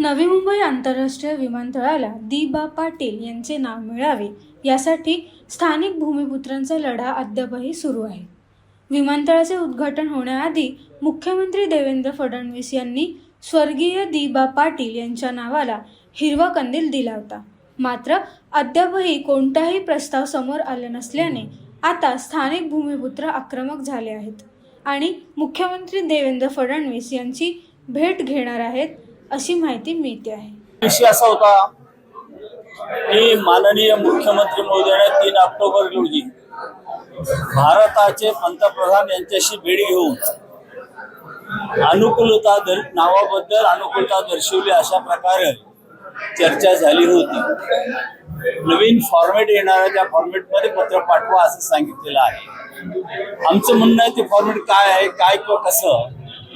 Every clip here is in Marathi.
नवी मुंबई आंतरराष्ट्रीय विमानतळाला दी बा पाटील यांचे नाव मिळावे यासाठी स्थानिक भूमिपुत्रांचा लढा अद्यापही सुरू आहे. विमानतळाचे उद्घाटन होण्याआधी मुख्यमंत्री देवेंद्र फडणवीस यांनी स्वर्गीय दी बा पाटील यांच्या नावाला हिरवा कंदील दिला होता. मात्र अद्यापही कोणताही प्रस्ताव समोर आला नसल्याने आता स्थानिक भूमिपुत्र आक्रमक झाले आहेत आणि मुख्यमंत्री देवेंद्र फडणवीस यांची भेट घेणार आहेत अशी माहिती मिळते आहे. विषय असा होता की माननीय मुख्यमंत्री महोदयाने तीन ऑक्टोबर रोजी भारताचे पंतप्रधान यांच्याशी भेट घेऊन अनुकूलता दर नावाबद्दल अनुकूलता दर्शवली अशा प्रकारे चर्चा झाली होती. नवीन फॉर्मेट येणाऱ्या त्या फॉर्मेटमध्ये पत्र पाठवा असं सांगितलेलं आहे. आमचं म्हणणं आहे ते फॉर्मेट काय आहे काय किंवा कसं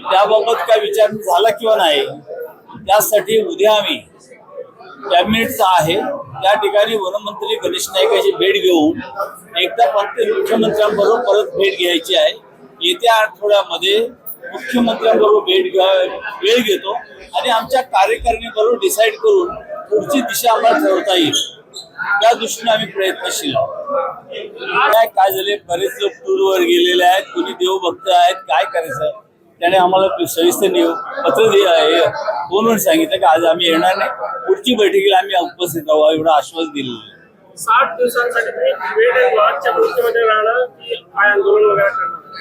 त्याबाबत काय विचार झाला किंवा नाही त्यासाठी उद्या आम्ही कॅबिनेटचा आहे. त्या ठिकाणी वनमंत्री गणेश नाईक यांची भेट घेऊन एकदा परत मुख्यमंत्र्यांबरोबर परत भेट घ्यायची आहे. येत्या आठवड्यामध्ये मुख्यमंत्र्यांबरोबर भेट घ्या वेळ घेतो आणि आमच्या कार्यकारिणीबरोबर डिसाईड करून पुढची दिशा आम्हाला ठरवता येईल. त्या दृष्टीने आम्ही प्रयत्नशील आहोत. काय काय झाले? बरेच लोक टूरवर गेलेले आहेत. कोणी देवभक्त आहेत? काय करायचं? त्याने आम्हाला सविस्तर पत्र दिलं आहे. फोनवर सांगितलं की आज आम्ही येणार नाही. पुढची बैठकीला आम्ही उपस्थित राहू एवढं आश्वास दिलेलं आहे. साठ दिवसांसाठी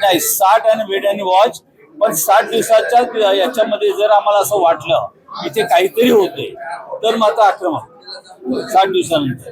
नाही साठ आणि वेट आणि वॉच पण साठ दिवसाच्या याच्यामध्ये जर आम्हाला असं वाटलं की ते काहीतरी होते तर मात्र आक्रमक. साठ दिवसानंतर.